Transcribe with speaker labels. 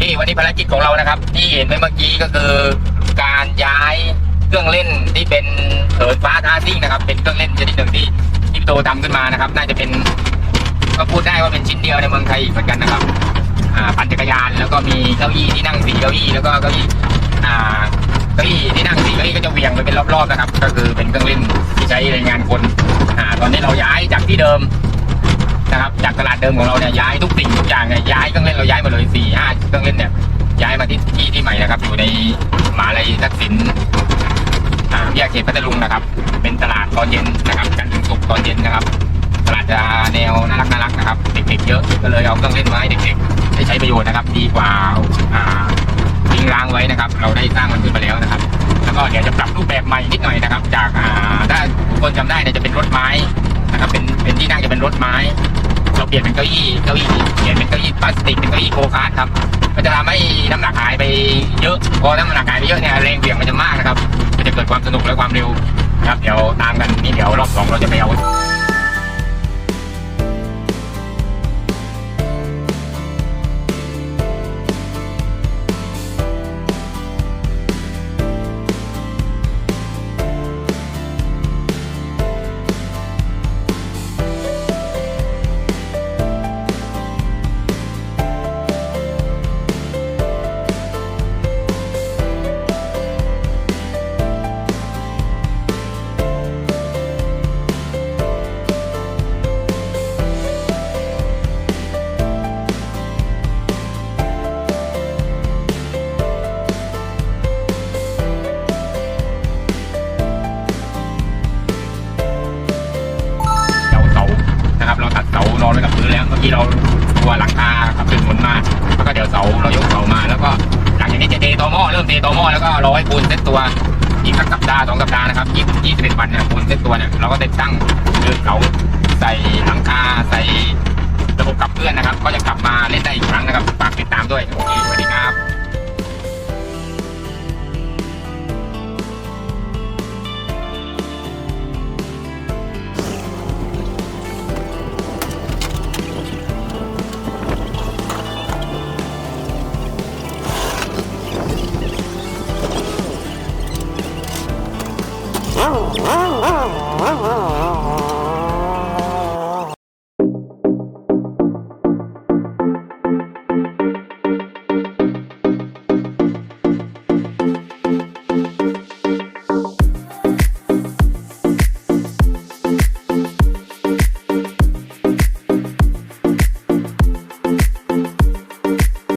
Speaker 1: ที่วันนี้ภารกิจของเรานะครับ ที่เห็นไปเมื่อกี้ก็คือการย้ายเครื่องเล่นที่เป็นเถิดฟ้าท้าซิ่งนะครับ เป็นเครื่องเล่นชนิดหนึ่งที่ที่โตทำขึ้นมานะครับ น่าจะเป็นก็พูดได้ว่าเป็นชิ้นเดียวในเมืองไทยเหมือนกันนะครับปั่นจักรยานแล้วก็มีเก้าอี้ที่นั่งสี่เก้าอี้แล้วก็เก้าอี้เก้าอี้ที่นั่งสี่เก้าอี้ก็จะเวียงไปเป็นรอบๆนะครับ ก็คือเป็นเครื่องเล่นที่ใช้ในงานคนอตอนนี้เราย้ายจากที่เดิมนะครับจากตลาดเดิมของเราเนี่ยย้ายทุกสิ่งทุกอย่างเนี่ยย้ายเครื่องเล่นเราย้ายมาเลยสี รื่องเล่นเนี่ยย้ายมาที่ที่ที่ใหม่นะครับ อยู่ในหมาลัยทักษิณแยกเขตพัทลุงนะครับ เป็นตลาดตอนเย็นนะครับจันทร์ถึงศุกร์ตอนเย็นนะครับ ตลาดจะแนวน่ารักน่ารักนะครับเด็กๆเยอะก็เลยเอาเครื่องเล่นมาให้เด็กๆได้ใช้ประโยชน์นะครับ ดีกว่าอ่าทิ้งร้างไว้นะครับ เราได้สร้างมันขึ้นมาแล้วนะครับ แล้วก็เดี๋ยวจะปรับรูปแบบใหม่นิดหน่อยนะครับ จากอ่าถ้าทุกคนจำได้เนี่ยจะเป็นรถไม้นะครับเป็นเป็นที่นั่งจะเป็นรถไม้ เปลี่ยนเป็นเก้าอี้เก้าอี้เปลี่ยนเป็นเก้าอี้พลาสติกเป็นเก้าอี้โกคาร์ทครับมันจะทำให้น้ำหนักหายไปเยอะพอน้ำหนักหายไปเยอะเนี่ยแรงเบี่ยงมันจะมากนะครับมันจะเกิดความสนุกและความเร็วนะครับเดี๋ยวตามกันนี่เดี๋ยวรอบสองเราจะไปเอา ที่เราตัวหลังคาขับขึ้นหมุนมาแล้วก็เดี๋ยวเสาเรายกเสามาแล้วก็หลังจากนี้จะเทตอหม้อเริ่มเทตอหม้อแล้วก็รอให้ปูนเซ็ตตัวอีกสักสัปดาห์สองสัปดาห์นะครับยี่ยี่สิบเอ็ดวันเนี่ยปูนเซ็ตตัวเนี่ยเราก็จะตั้งเดินเสา
Speaker 2: Wow, wow, wow, wow.